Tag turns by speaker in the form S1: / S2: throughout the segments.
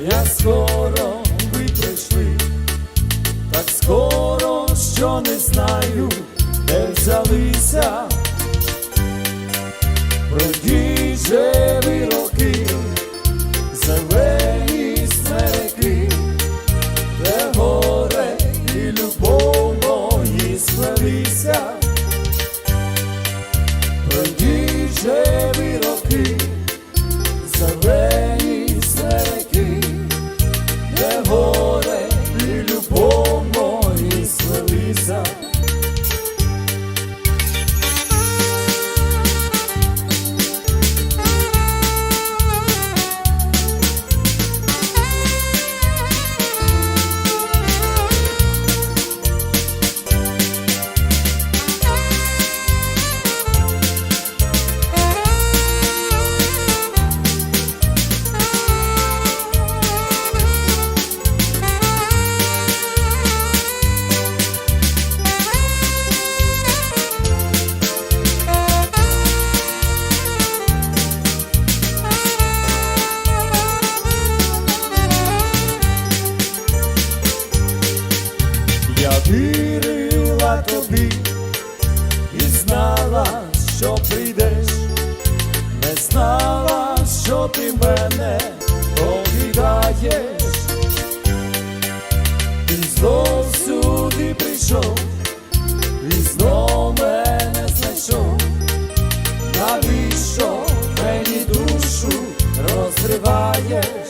S1: як скоро ви прийшли, так скоро, що не знаю, де взялися. Пройдіть вірила тобі і знала, що прийдеш, не знала, що ти мене обідаєш, і знов сюди прийшов, і знов мене знайшов, навіщо мені душу розриваєш?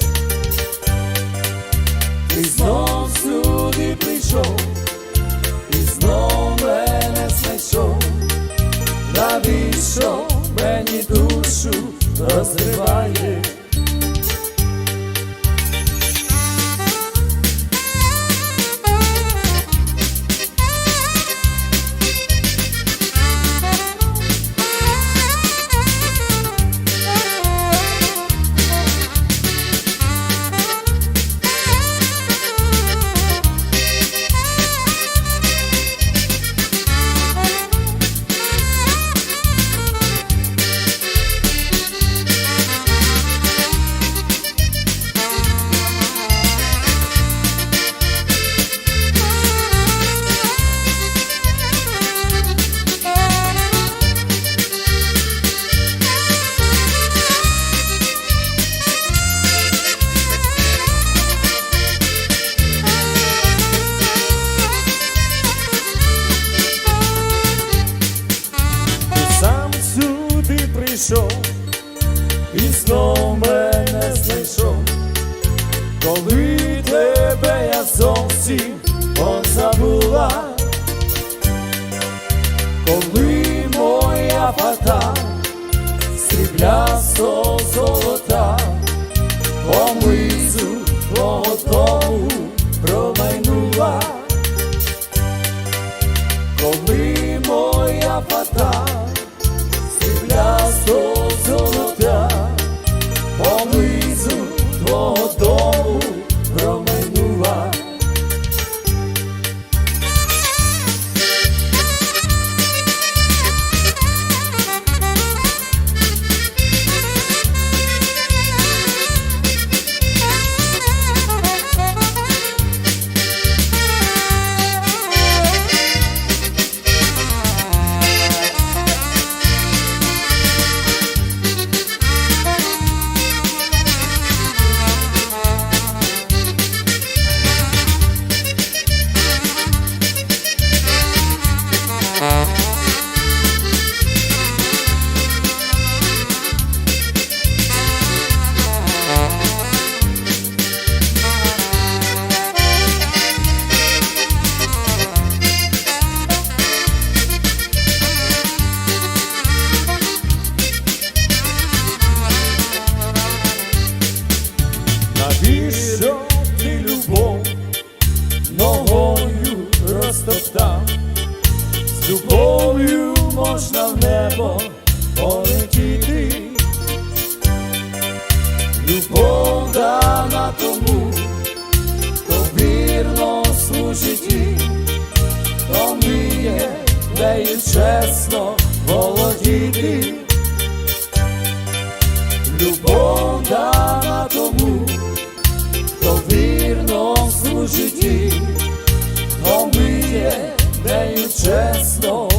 S1: І знов мене знайшов, коли тебе я зовсім позабула, коли моя фата сріблясто золота, можна в небо полетіти, любов дана тому, хто вірно служить, їй, хто вміє нею чесно володіти, любов дана тому, хто вірно служить, їй, хто вміє нею чесно.